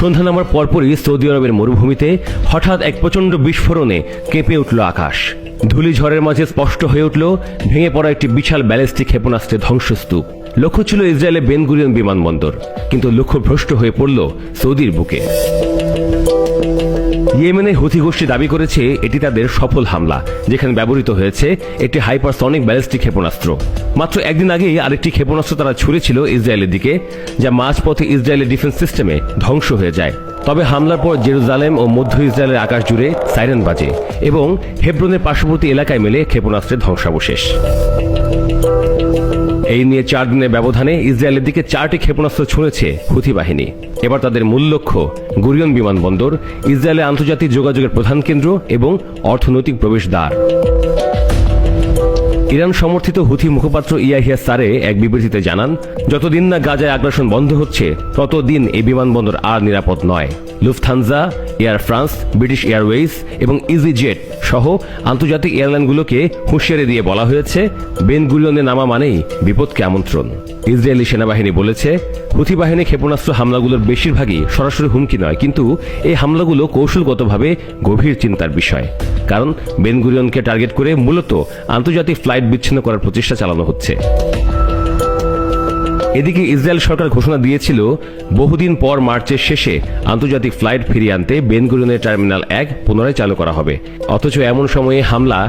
সন্ধ্যা নামার পরপরই সৌদি আরবের মরুভূমিতে হঠাৎ এক প্রচণ্ড বিস্ফোরণে কেঁপে উঠল আকাশ। ধুলি ঝড়ের মাঝে স্পষ্ট হয়ে উঠল, ভেঙে পড়া একটি বিশাল ব্যালিস্টিক ক্ষেপণাস্ত্রের ধ্বংসস্তূপ। লক্ষ্য ছিল ইসরায়েলের বেনগুরিয়ন বিমানবন্দর, কিন্তু লক্ষ্য ভ্রষ্ট হয়ে পড়ল সৌদির বুকে। ইয়েমেনের হুথি গোষ্ঠী দাবি করেছে এটি তাদের সফল হামলা, যেখানে ব্যবহৃত হয়েছে একটি হাইপারসনিক ব্যালিস্টিক ক্ষেপণাস্ত্র। মাত্র একদিন আগেই আরেকটি ক্ষেপণাস্ত্র তারা ছুড়েছিল ইসরায়েলের দিকে, যা মাঝপথে ইসরায়েলের ডিফেন্স সিস্টেমে ধ্বংস হয়ে যায়। তবে হামলার পর জেরুজালেম ও মধ্য ইসরায়েলের আকাশ জুড়ে সাইরেন বাজে এবং হেব্রনের পার্শ্ববর্তী এলাকায় মেলে ক্ষেপণাস্ত্রের ধ্বংসাবশেষ। এই নিয়ে চার দিনের ব্যবধানে ইসরায়েলের দিকে চারটি ক্ষেপণাস্ত্র ছুঁড়েছে হুথি বাহিনী। এবার তাদের মূল লক্ষ্য গুরিয়ন বিমানবন্দর, ইসরায়েলের আন্তর্জাতিক যোগাযোগের প্রধান কেন্দ্র এবং অর্থনৈতিক প্রবেশদ্বার। ইরান সমর্থিত হুথি মুখপাত্র ইয়াহিয়া সারে এক বিবৃতিতে জানান, যতদিন না গাজায় আগ্রাসন বন্ধ হচ্ছে, ততদিন এই বিমানবন্দর আর নিরাপদ নয়। Lufthansa, air France, British airways এবং ইজি জেট সহ আন্তর্জাতিক এয়ারলাইনগুলোকে হুঁশিয়ারি দিয়ে বলা হয়েছে বেনগুরিয়নে নামা মানেই বিপদকে আমন্ত্রণ। ইসরায়েলি সেনাবাহিনী বলেছে হুথি বাহিনী ক্ষেপণাস্ত্র হামলাগুলোর বেশিরভাগই সরাসরি হুমকি নয়, কিন্তু এই হামলাগুলো কৌশলগতভাবে গভীর চিন্তার বিষয়। কারণ বেনগুরিয়নকে টার্গেট করে মূলত আন্তর্জাতিক ফ্লাইট বিচ্ছিন্ন করার প্রচেষ্টা চালানো হচ্ছে। এদিকে ইসরায়েল সরকার ঘোষণা দিয়েছিল, বহুদিন পর মার্চের শেষে আন্তর্জাতিক ফ্লাইট ফিরিয়ে আনতে বেনগুরিয়নের টার্মিনাল এক পুনরায় চালু করা হবে। অথচ এমন সময়ে হামলা,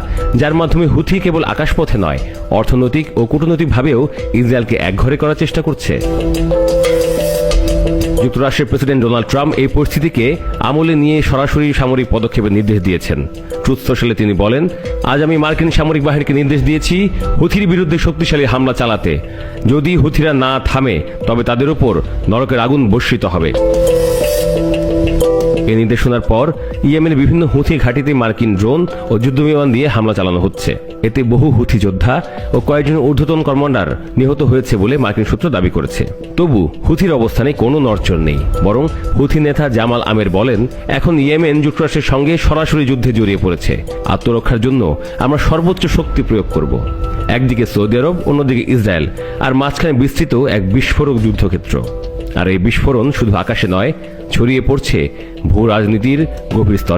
যার মাধ্যমে হুথি কেবল আকাশপথে নয়, অর্থনৈতিক ও কূটনৈতিকভাবেও ইসরায়েলকে একঘরে করার চেষ্টা করছে। যুক্তরাষ্ট্রের প্রেসিডেন্ট ডোনাল্ড ট্রাম্প এই পরিস্থিতিকে আমলে নিয়ে সরাসরি সামরিক পদক্ষেপের নির্দেশ দিয়েছেন। ট্রুথ সোশ্যালে তিনি বলেন, আজ আমি মার্কিন সামরিক বাহিনীকে নির্দেশ দিয়েছি হুথির বিরুদ্ধে শক্তিশালী হামলা চালাতে। যদি হুথিরা না থামে, তবে তাদের উপর নরকের আগুন বর্ষিত হবে। এই নির্দেশনার পর ইয়েমেনের বিভিন্ন হুথি ঘাঁটিতে মার্কিন ড্রোন ও যুদ্ধবিমান দিয়ে হামলা চালানো হচ্ছে। এতে বহু হুথি যোদ্ধা ও কয়েকজন ঊর্ধ্বতন কমান্ডার নিহত হয়েছে বলে মার্কিন সূত্র দাবি করেছে। তবু হুথির অবস্থানে কোনো নড়চড় নেই, বরং হুথি নেতা জামাল আমের বলেন, এখন ইয়েমেন যুক্তরাষ্ট্রের সঙ্গে সরাসরি যুদ্ধে জড়িয়ে পড়েছে। আত্মরক্ষার জন্য আমরা সর্বোচ্চ শক্তি প্রয়োগ করব। একদিকে সৌদি আরব, অন্যদিকে ইসরায়েল, আর মাঝখানে বিস্তৃত এক বিস্ফোরক যুদ্ধক্ষেত্র। আর এই বিস্ফোরণ শুধু আকাশে নয় ছড়িয়ে পড়ছে ভূ রাজনীতির গভীর স্তরে।